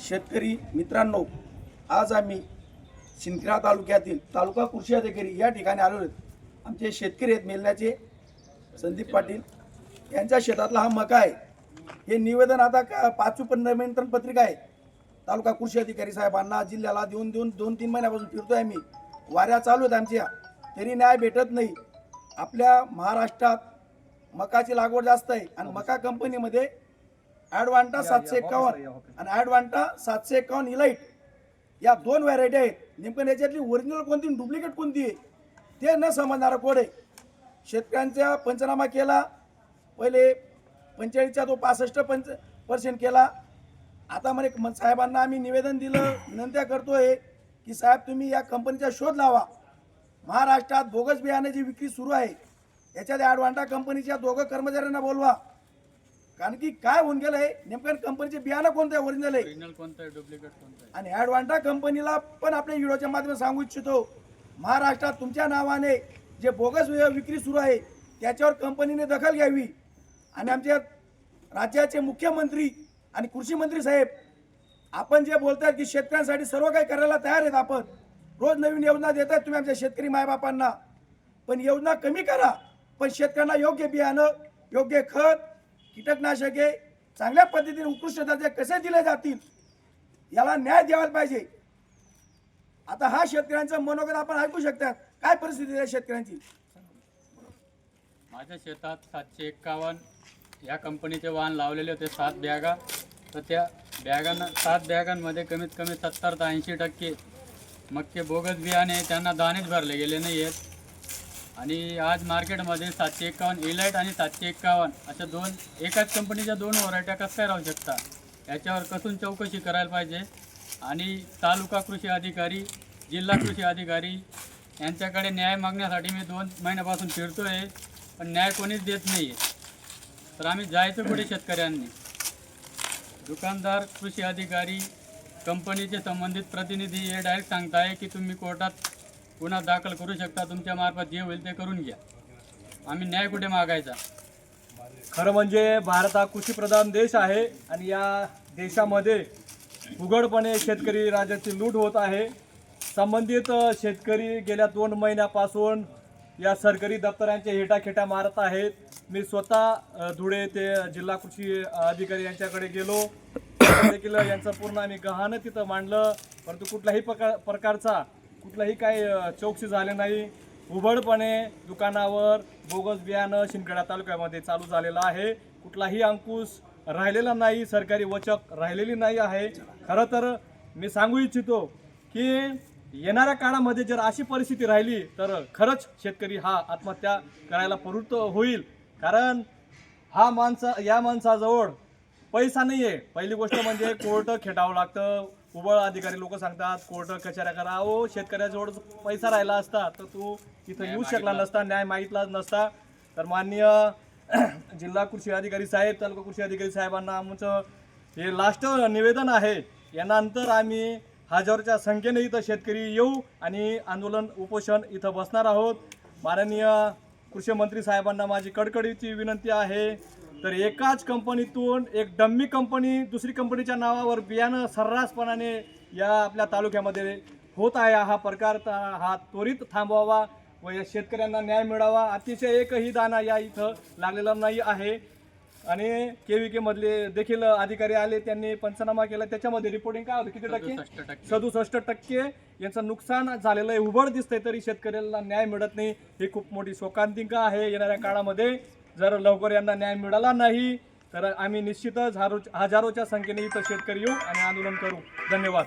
शेतकरी मित्रांनो आज आम्ही सिंदखेडा तालुक्यातील तालुका कृषी अधिकारी या ठिकाणी आलो आहेत. आमचे शेतकरी आहेत मेलण्याचे संदीप पाटील. यांच्या शेतातला हा मका आहे. हे निवेदन आता का पाचवी निमंत्रण पत्रिका आहे. तालुका कृषी अधिकारी साहेबांना जिल्ह्याला देऊन देऊन दोन तीन महिन्यापासून फिरतो आहे आम्ही. वाऱ्या चालू आहेत आमच्या. तरी न्याय भेटत नाही. आपल्या महाराष्ट्रात मकाची लागवड जास्त आहे आणि मका कंपनीमध्ये ॲडवांटा सातशे एकावन्न. आणि ॲडवांटा सातशे एकावन्न इलाइट या दोन व्हरायटी आहेत. नेमकं याच्यातली ओरिजिनल कोणती डुप्लिकेट कोणती आहे ते न समजणारा कोड आहे. शेतकऱ्यांचा पंचनामा केला पहिले पंचेचाळीसच्या तो पासष्ट पंच पर्सेंट केला. आता म्हणे साहेबांना आम्ही निवेदन दिलं विनंत्या करतोय की साहेब तुम्ही या कंपनीचा शोध लावा. महाराष्ट्रात बोगस बियाण्याची विक्री सुरू आहे. याच्यात ॲडवांटा कंपनीच्या दोघं कर्मचाऱ्यांना बोलवा. कारण की काय होऊन गेलं आहे नेमकं कंपनीचे बियाणं कोणतं आहे? ओरिजिनल आहे. ओरिजिनल कोणतं आहे? डुप्लिकेट कोणतं आहे? आणि ॲडवांटा कंपनीला पण आपल्या व्हिडिओच्या माध्यमातून सांगू इच्छितो. महाराष्ट्रात तुमच्या नावाने जे बोगस विक्री सुरू आहे त्याच्यावर कंपनीने दखल घ्यावी. आणि आमच्या राज्याचे मुख्यमंत्री आणि कृषी मंत्री साहेब आपण जे बोलताय की शेतकऱ्यांसाठी सर्व काही करायला तयार आहेत आपण. रोज नवीन योजना देत आहेत तुम्ही आमच्या शेतकरी मायबापांना. पण योजना कमी करा पण शेतकऱ्यांना योग्य बियाणं योग्य खत कीटकनाशके चांगल्या पद्धतीने उत्कृष्ट कसे दिले जातील याला न्याय द्यायला पाहिजे. आता हा शेतकऱ्यांचा मनोगत आपण ऐकू शकतात. काय परिस्थिती आहे शेतकऱ्यांची? माझ्या शेतात सातशे एक्कावन्न या कंपनीचे वाहन लावलेले होते सात बॅगा. तर त्या बॅगांना सात बॅगांमध्ये कमीत कमी सत्तर ते ऐंशी टक्के मक्के बोगस बियाणे त्यांना दाणेच भरले गेले नाही आहेत आणि आज मार्केटमध्ये सातशे एक्कावन्न इलाईट आणि सातशे एक्कावन्न अशा दोन एकाच कंपनीच्या दोन व्हरायट्या कसं काय राहू शकता? याच्यावर कसून चौकशी करायला पाहिजे. आणि तालुका कृषी अधिकारी जिल्हा कृषी अधिकारी यांच्याकडे न्याय मागण्यासाठी मी दोन महिन्यापासून फिरतो आहे पण न्याय कोणीच देत नाही आहे तर आम्ही जायचं कुठे शेतकऱ्यांनी. दुकानदार कृषी अधिकारी कंपनीचे संबंधित प्रतिनिधी हे डायरेक्ट सांगताय की तुम्ही कोर्टात गुन्हा दाखल करू शकता तुमच्या मार्फत जे होईल ते करून घ्या. आम्ही न्याय कुठे मागायचा? खरं म्हणजे भारत हा कृषीप्रधान देश आहे आणि या देशामध्ये उघडपणे शेतकरी राज्याची लूट होत आहे. संबंधित शेतकरी गेल्या दोन महिन्यापासून या सरकारी दप्तरांच्या हेटाखेटा मारत आहेत. मी स्वतः धुळे ते जिल्हा कृषी अधिकारी यांच्याकडे गेलो. देखील यांचं पूर्ण आम्ही गहाणं तिथं मांडलं. परंतु कुठल्याही प्रकार प्रकारचा कुठलाही काही चौकशी झाले नाही. उघडपणे दुकानावर बोगस बियाणं शिंदखेडा तालुक्यामध्ये चालू झालेलं आहे. कुठलाही अंकुश राहिलेला नाही सरकारी वचक राहिलेली नाही आहे. खरं तर मी सांगू इच्छितो की येणाऱ्या काळामध्ये जर अशी परिस्थिती राहिली तर खरंच शेतकरी हा आत्महत्या करायला प्रवृत्त होईल. कारण हा माणसा या माणसाजवळ पैसा नाही आहे पहिली गोष्ट म्हणजे कोर्ट खेटावं लागतं. उबळ अधिकारी लोक सांगतात कोर्ट कचऱ्या करा. अहो शेतकऱ्याजवळ पैसा राहिला असता तर तू इथं येऊ शकला नसता न्याय मागितला नसता. तर माननीय जिल्हा कृषी अधिकारी साहेब तालुका कृषी अधिकारी साहेबांना आमचं हे लास्ट निवेदन आहे. यानंतर आम्ही हजारोच्या संख्येने इथं शेतकरी येऊ आणि आंदोलन उपोषण इथं बसणार आहोत. माननीय कृषी मंत्री साहेबांना माझी कडकडीची विनंती आहे. तर एकाच कंपनीतून एक डम्मी कंपनी दुसरी कंपनीच्या नावावर बियाणं सर्रासपणाने या आपल्या तालुक्यामध्ये होत आहे. हा प्रकार हा त्वरित थांबवावा व या शेतकऱ्यांना न्याय मिळावा. अतिशय एकही दाना या इथं लागलेला नाही आहे. आणि के व्ही के मधले देखील अधिकारी आले त्यांनी पंचनामा केला. त्याच्यामध्ये रिपोर्टिंग काय होतं? किती टक्के? सदुसष्ट टक्के. यांचं नुकसान झालेलं आहे. उघड दिसतंय तरी शेतकऱ्याला न्याय मिळत नाही. ही खूप मोठी शोकांतिका आहे. येणाऱ्या काळामध्ये जर लवकर यांना न्याय मिळाला नाही तर आम्ही निश्चितच हजारोच्या संख्येने इथं शेतकरी येऊ आणि आंदोलन करू. धन्यवाद.